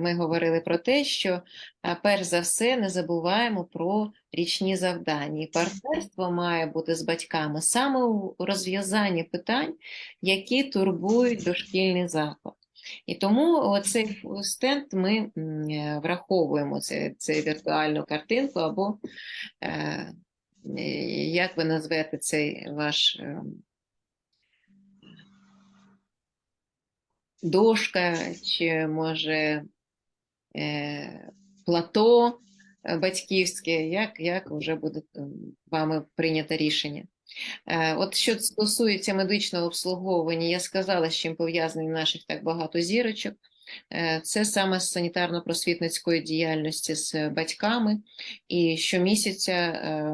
ми говорили про те, що перш за все не забуваємо про річні завдання. І партнерство має бути з батьками саме у розв'язанні питань, які турбують дошкільний заклад. І тому оцей стенд ми враховуємо це віртуальну картинку, або е, як ви назвете цей ваш е, дошка, чи може плато е, батьківське, як, як вже буде вами прийнято рішення. Е, От що стосується медичного обслуговування, я сказала, з чим пов'язані наших так багато зірочок. Е, Це саме з санітарно-просвітницької діяльності з батьками, і щомісяця е,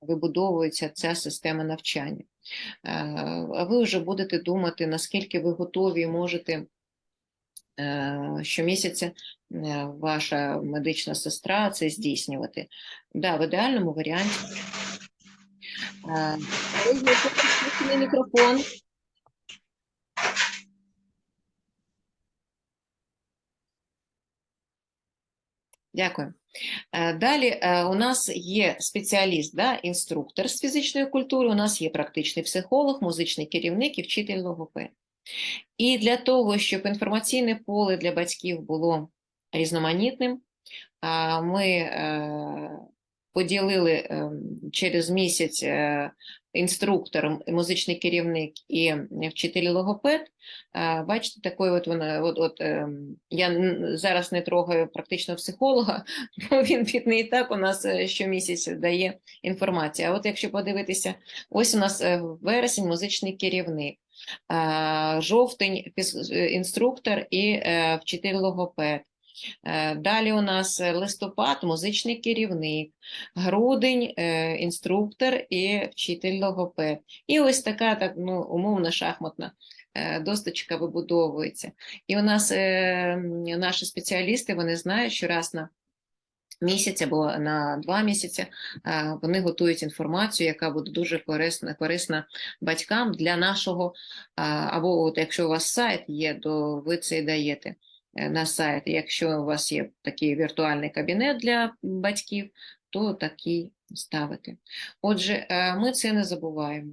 вибудовується ця система навчання. Е, А ви вже будете думати, наскільки ви готові можете е, щомісяця е, ваша медична сестра це здійснювати. Да, в ідеальному варіанті. Е, мікрофон. Дякую. Е, Далі е, у нас є спеціаліст, да, інструктор з фізичної культури, у нас є практичний психолог, музичний керівник і вчитель логопед. І для того, щоб інформаційне поле для батьків було різноманітним, ми е, поділили е, через місяць е, інструктор, музичний керівник і вчитель логопед. Бачите, такою от вона, от, от, я зараз не трогаю практичного психолога, бо він бідний і так у нас щомісяця дає інформацію. А от якщо подивитися, ось у нас вересень музичний керівник, жовтень е, інструктор і е, вчитель логопед. Е, Далі у нас е, листопад, музичний керівник, грудень, е, інструктор і вчитель логопед. І ось така так, ну, умовно шахматна е, досточка вибудовується. І у нас е, наші спеціалісти вони знають, що раз на місяць або на два місяці е, вони готують інформацію, яка буде дуже корисна, корисна батькам для нашого, або от якщо у вас сайт є, то ви це даєте е, на сайт. Якщо у вас є такий віртуальний кабінет для батьків, то такий ставити. Отже, е, ми це не забуваємо.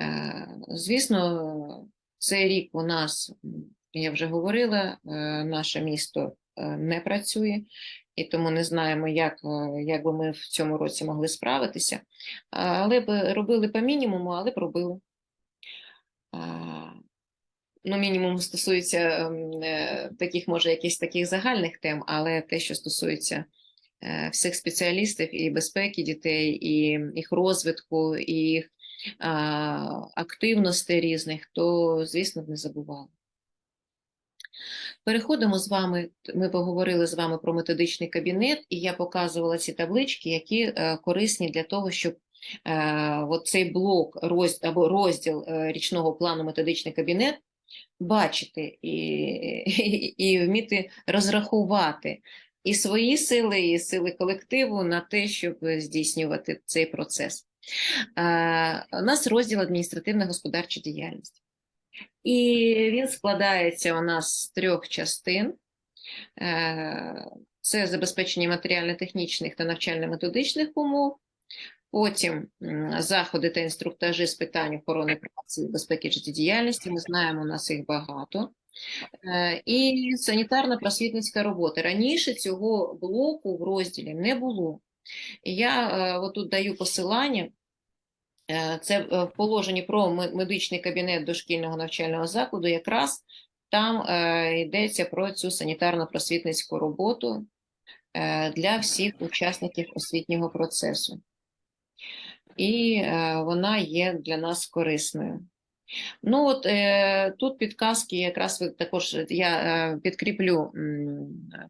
Е, Звісно, цей рік у нас, я вже говорила, е, наше місто е, не працює, і тому не знаємо, як, е, як би ми в цьому році могли справитися. Але б робили по мінімуму, але б робили. Ну, мінімум стосується ем, е, таких, може, якихось таких загальних тем, але те, що стосується е, всіх спеціалістів і безпеки дітей, і їх розвитку, і їх а, активностей різних, то, звісно, не забували. Переходимо з вами. Ми поговорили з вами про методичний кабінет, і я показувала ці таблички, які е, корисні для того, щоб е, от цей блок роз, або розділ е, річного плану методичний кабінет бачити і, і, і вміти розрахувати і свої сили, і сили колективу на те, щоб здійснювати цей процес. У нас розділ адміністративна господарча діяльність. І він складається у нас з трьох частин. Е, Це забезпечення матеріально-технічних та навчально-методичних умов, потім заходи та інструктажі з питань охорони праці і безпеки життєдіяльності. Ми знаємо, у нас їх багато. Е, І санітарно-просвітницька робота. Раніше цього блоку в розділі не було. Я е, отут даю посилання. Е, Це е, в положенні про медичний кабінет дошкільного навчального закладу. Якраз там е, йдеться про цю санітарно-просвітницьку роботу для всіх учасників освітнього процесу. І вона є для нас корисною. Ну, от е, тут підказки, якраз також я е, підкріплю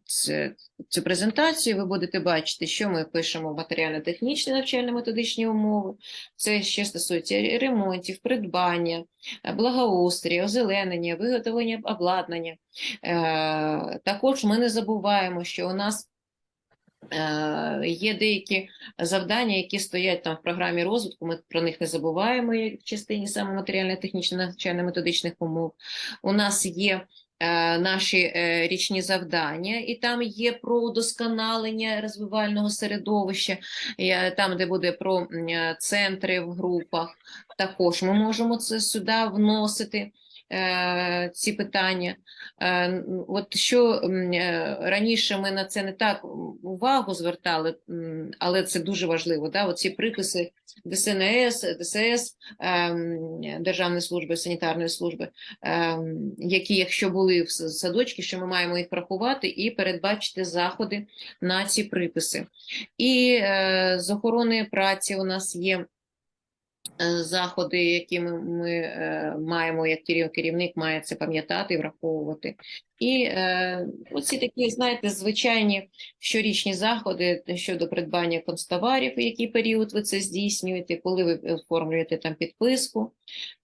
ц- цю презентацію. Ви будете бачити, що ми пишемо матеріально-технічні навчально-методичні умови. Це ще стосується ремонтів, придбання, е, благоустрій, озеленення, виготовлення обладнання. Е, Також ми не забуваємо, що у нас є деякі завдання, які стоять там в програмі розвитку. Ми про них не забуваємо в частині саме матеріально-технічно навчально-методичних умов. У нас є е, наші е, річні завдання, і там є про удосконалення розвивального середовища, е, там, де буде про е, центри в групах, також ми можемо це сюди вносити. Е, Ці питання. Е, От що е, раніше ми на це не так увагу звертали, але це дуже важливо. Да? Оці приписи ДСНС, ДСС, Державної служби санітарної служби, які, якщо були в садочки, що ми маємо їх врахувати і передбачити заходи на ці приписи. І з охорони праці у нас є заходи, які ми, ми е, маємо, як керів- керівник має це пам'ятати враховувати. І е, оці такі, знаєте, звичайні щорічні заходи щодо придбання констоварів, який період ви це здійснюєте, коли ви оформлюєте там підписку.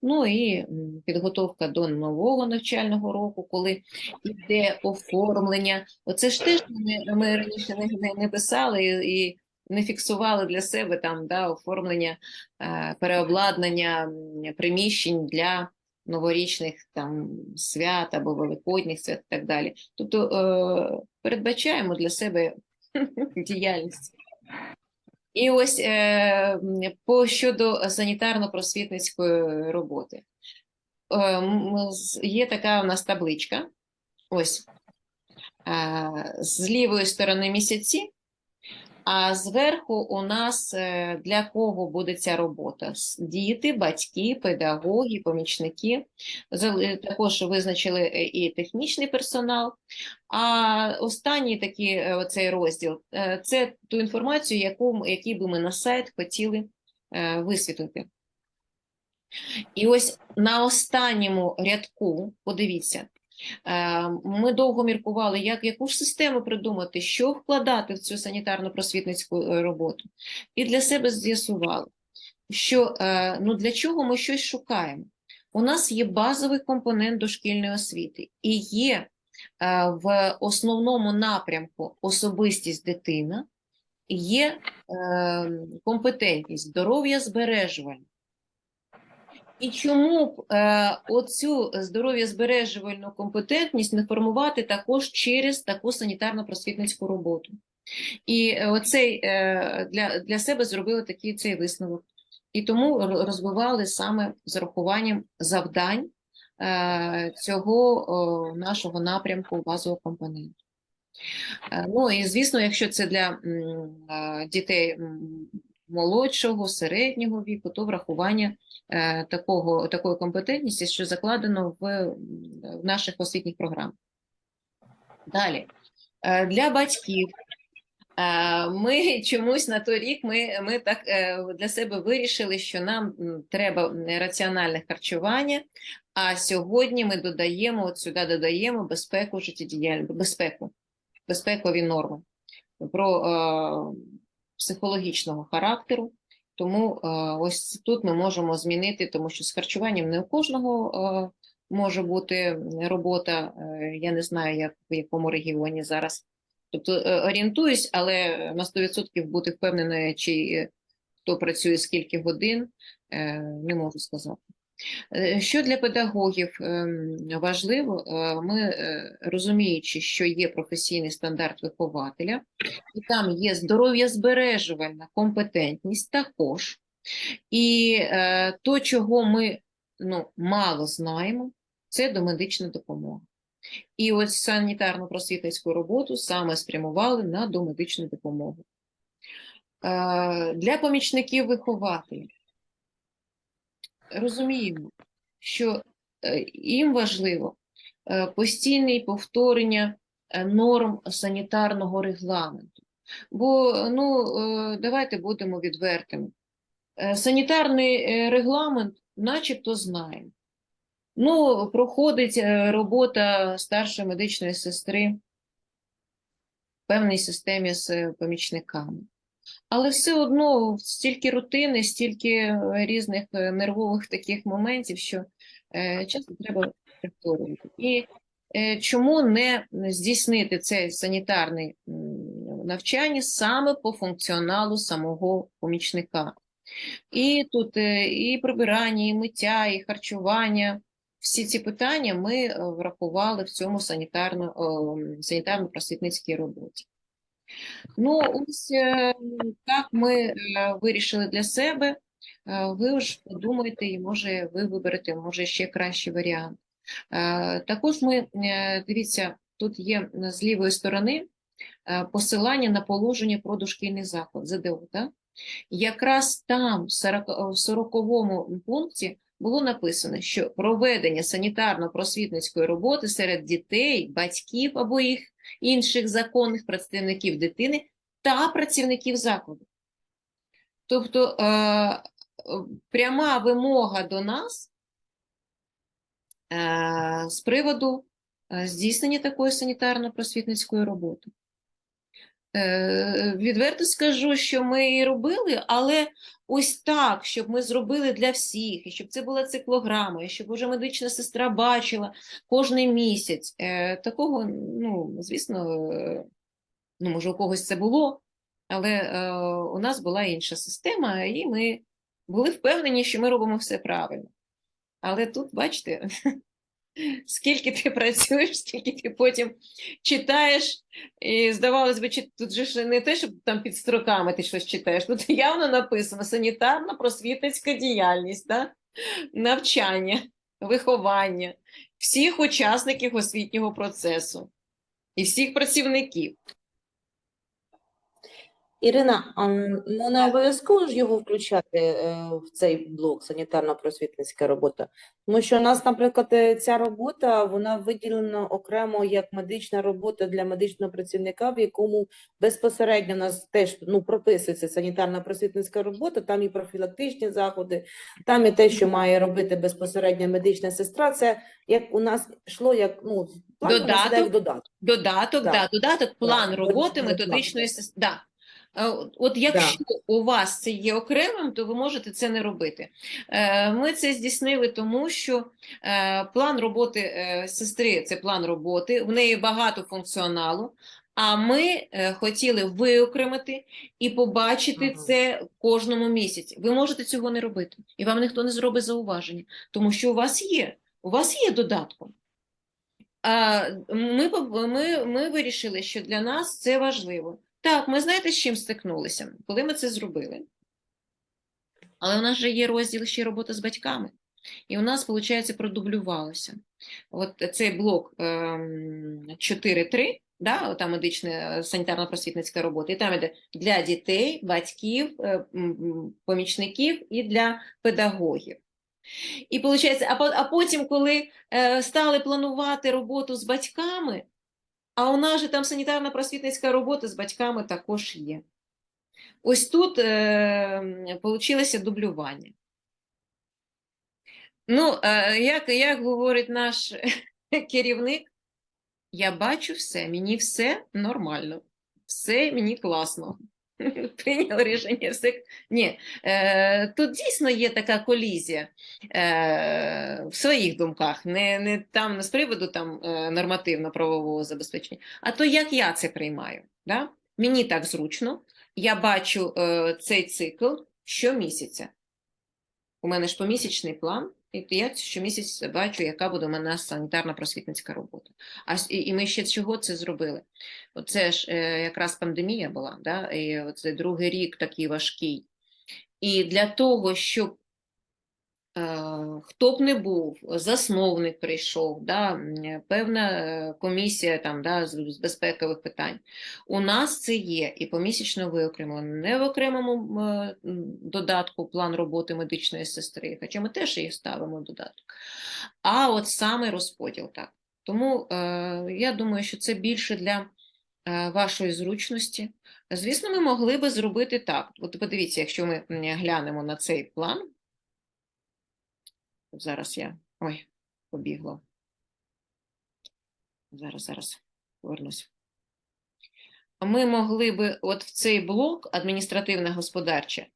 Ну і підготовка до нового навчального року, коли йде оформлення. Оце ж теж ми, ми раніше не, не, писали і не фіксували для себе там да, оформлення, е, переобладнання приміщень для новорічних там свят або великодніх свят і так далі. Тобто е, передбачаємо для себе діяльність. І ось е, по щодо санітарно-просвітницької роботи. Є така у нас табличка. Ось з лівої сторони місяці, а зверху у нас е, для кого буде ця робота? Діти, батьки, педагоги, помічники. Також визначили е, і технічний персонал. А останній такий е, оцей розділ е, це ту інформацію, яку, який би ми на сайт хотіли е, висвітлити. І ось на останньому рядку, подивіться, е, ми довго міркували, як, яку ж систему придумати, що вкладати в цю санітарно-просвітницьку е, роботу. І для себе з'ясували, що е, ну, для чого ми щось шукаємо. У нас є базовий компонент дошкільної освіти і є е, в основному напрямку особистість дитина, є е, компетентність, здоров'я збережування. І чому б е, оцю здоров'я збережувальну компетентність не формувати також через таку санітарно-просвітницьку роботу? І е, оцей е, для, для себе зробили такий цей висновок. І тому розвивали саме з урахуванням завдань е, цього о, нашого напрямку базового компоненту. Е, Ну і звісно, якщо це для е, дітей молодшого, середнього віку, то врахування е, такого, такої компетентності, що закладено в, в наших освітніх програмах. Далі. Е, Для батьків Е, Ми чомусь на той рік ми, ми так для себе вирішили, що нам треба раціональне харчування, а сьогодні ми додаємо, от сюди додаємо безпеку життєдіяльність, безпеку, безпекові норми про психологічного характеру. Тому е, ось тут ми можемо змінити, тому що з харчуванням не у кожного е, може бути робота. Е, я не знаю, як в якому регіоні зараз. Тобто орієнтуюсь, але на 100% бути впевненою, чи хто працює скільки годин, не можу сказати. Е, Що для педагогів ем, важливо, е, ми е, розуміючи, що є професійний стандарт вихователя, і там є здоров'я збережувальна компетентність також. І то, чого ми ну, мало знаємо, це домедична допомога. І ось санітарно-просвітницьку роботу саме спрямували на домедичну допомогу. Для помічників вихователів розуміємо, що е, їм важливо е, постійне повторення е, норм санітарного регламенту. Бо ну, давайте будемо відвертими. Санітарний регламент, начебто, знаємо. Ну, проходить робота старшої медичної сестри в певній системі з помічниками. Але все одно стільки рутини, стільки е, різних е, нервових таких моментів, що е, часто треба повторювати. І чому не здійснити це санітарне навчання саме по функціоналу самого помічника? І тут і прибирання, і миття, і харчування, всі ці питання ми врахували в цьому санітарно-просвітницькій роботі. Ну, ось е, так ми е, вирішили для себе. Е, Ви ж подумайте, і може ви виберете, може ще кращий варіант. Також ми, дивіться, тут є з лівої сторони посилання на положення про дошкільний заклад, ЗДО, так? Якраз там, в 40 в 40 пункті, було написано, що проведення санітарно-просвітницької роботи серед дітей, батьків або їх інших законних представників дитини та працівників закладу. Тобто е, пряма вимога до нас е, з приводу е, здійснення такої санітарно-просвітницької роботи. Е, Відверто скажу, що ми і робили, але ось так, щоб ми зробили для всіх, і щоб це була циклограма, і щоб уже медична сестра бачила кожний місяць. Е, Такого, ну, звісно, е, ну, може, у когось це було, але у нас була інша система, і ми були впевнені, що ми робимо все правильно. Але тут, бачите, скільки ти працюєш, скільки ти потім читаєш, і здавалось би, тут же ж не те, щоб там під строками ти щось читаєш, тут явно написано санітарно-просвітницька діяльність, да? навчання, виховання всіх учасників освітнього процесу і всіх працівників. Ірина, ну не обов'язково ж його включати е, в цей блок санітарно-просвітницька робота. Тому що у нас, наприклад, е, ця робота вона виділена окремо як медична робота для медичного працівника, в якому безпосередньо у нас теж ну, прописується санітарно-просвітницька робота, там і профілактичні заходи, там і те, що має робити безпосередньо медична сестра. Це як у нас йшло як ну Додаток? додаток. Додаток, да, додаток, план роботи методичної системи. Да. Е, от- якщо у вас це є окремим, то ви можете це не робити. Е, Ми це здійснили тому, що е, план роботи сестри це план роботи, в неї багато функціоналу. А ми хотіли виокремити і побачити Ага. це кожному місяці. Ви можете цього не робити, і вам ніхто не зробить зауваження, тому що у вас є, у вас є додатком. Ми, ми, ми вирішили, що для нас це важливо. Так, ми знаєте, з чим стикнулися, коли ми це зробили. Але у нас же є розділ ще робота з батьками. І у нас, виходить, продублювалося. От цей блок ем, 4.3, да, ота медична санітарно-просвітницька робота, і там іде для дітей, батьків, е, помічників і для педагогів. І виходить, а, а потім, коли е, стали планувати роботу з батьками, а у нас же там санітарно-просвітницька робота з батьками також є. Ось тут е, дублювання. Ну, е, як, як говорить наш керівник, я бачу все, мені все нормально, все мені класно. Прийняли рішення, все. Ні, е, тут дійсно є така колізія е, в своїх думках, не, не там не з приводу там, е, нормативно-правового забезпечення, а то як я це приймаю. Да? Мені так зручно, я бачу е, цей цикл щомісяця. У мене ж помісячний план, і я щомісяць бачу, яка буде у мене санітарна просвітницька робота. А і, і ми ще чого це зробили? Оце ж е, якраз пандемія була, да? і це другий рік такий важкий. І для того, щоб хто б не був, засновник прийшов, да, певна е, комісія там, да, з, безпекових питань. У нас це є і помісячно виокремлено, не в окремому е, додатку план роботи медичної сестри, хоча ми теж їх ставимо в додаток, а от саме розподіл так. Тому е, я думаю, що це більше для е, вашої зручності. Звісно, ми могли би зробити так. От подивіться, якщо ми глянемо на цей план. Зараз я. Ой, побігло. Зараз, зараз повернусь. Ми могли би от в цей блок адміністративне господарче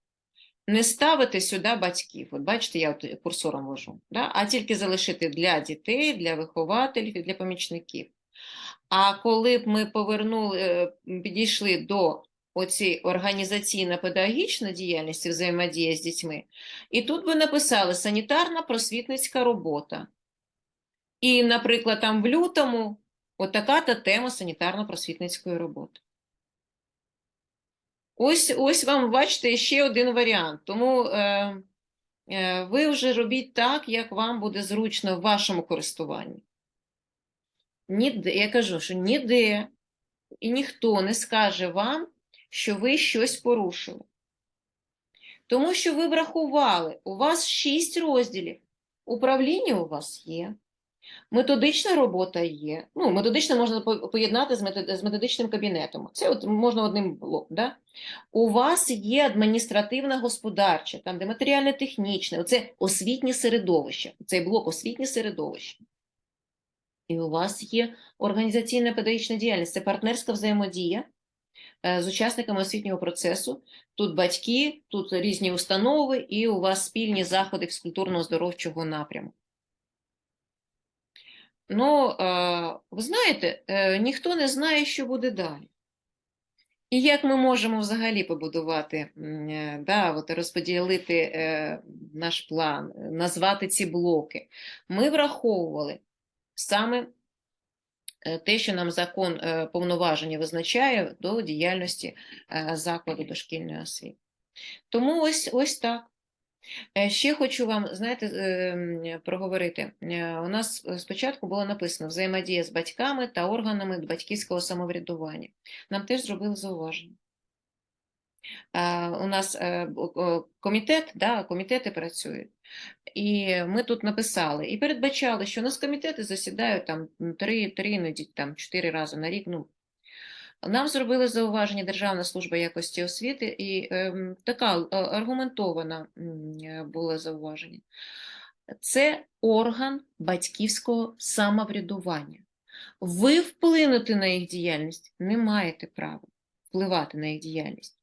не ставити сюди батьків. От бачите, я от курсором вожу, да? а тільки залишити для дітей, для вихователів і для помічників. А коли б ми повернули, е, підійшли до оцієї організаційно-педагогічної діяльності, взаємодія з дітьми, і тут би написали санітарна просвітницька робота. І, наприклад, там в лютому отака-то тема санітарно-просвітницької роботи. Ось, ось вам, бачите, ще один варіант. Тому е, е, ви вже робіть так, як вам буде зручно в вашому користуванні. Ніде, я кажу, що ніде і ніхто не скаже вам, що ви щось порушили. Тому що ви врахували, у вас шість розділів. Управління у вас є, методична робота є. Ну, методично можна поєднати з методичним кабінетом. Це от можна одним блоком. Да? У вас є адміністративне господарче, там, де матеріально-технічне, оце освітнє середовище, цей блок освітнє середовище. І у вас є організаційна педагогічна діяльність, це партнерська взаємодія з учасниками освітнього процесу. Тут батьки, тут різні установи, і у вас спільні заходи фізкультурно-здоровчого напряму. Ну, е, ви знаєте, е, ніхто не знає, що буде далі. І як ми можемо взагалі побудувати, е, да, от розподілити е, наш план, е, назвати ці блоки? Ми враховували саме е, те, що нам закон е, повноваження визначає до діяльності е, закладу дошкільної освіти. Тому ось, ось так. Ще хочу вам, знаєте, е, проговорити. Е, У нас е, спочатку було написано взаємодія з батьками та органами батьківського самоврядування. Нам теж зробили зауваження. У нас о, комітет, да, комітети працюють. І ми тут написали і передбачали, що у нас комітети засідають там три, три, іноді там чотири рази на рік. Ну, нам зробили зауваження Державна служба якості освіти, і ем, така е, аргументована е, було зауваження. Це орган батьківського самоврядування. Ви вплинути на їх діяльність не маєте права впливати на їх діяльність.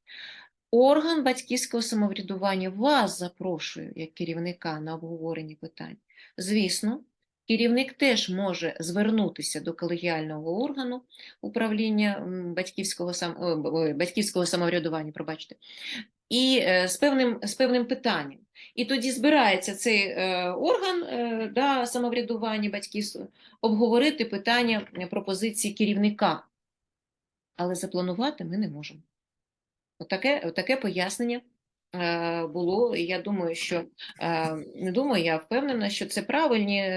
Орган батьківського самоврядування вас запрошує як керівника на обговорення питань. Звісно, керівник теж може звернутися до колегіального органу управління батьківського, сам... батьківського самоврядування, пробачте, і е, з певним, з певним питанням. І тоді збирається цей е, орган е, да, самоврядування батьківства обговорити питання пропозиції керівника. Але запланувати ми не можемо. Отаке, отаке пояснення е, було, і я думаю, що е, не думаю, я впевнена, що це правильні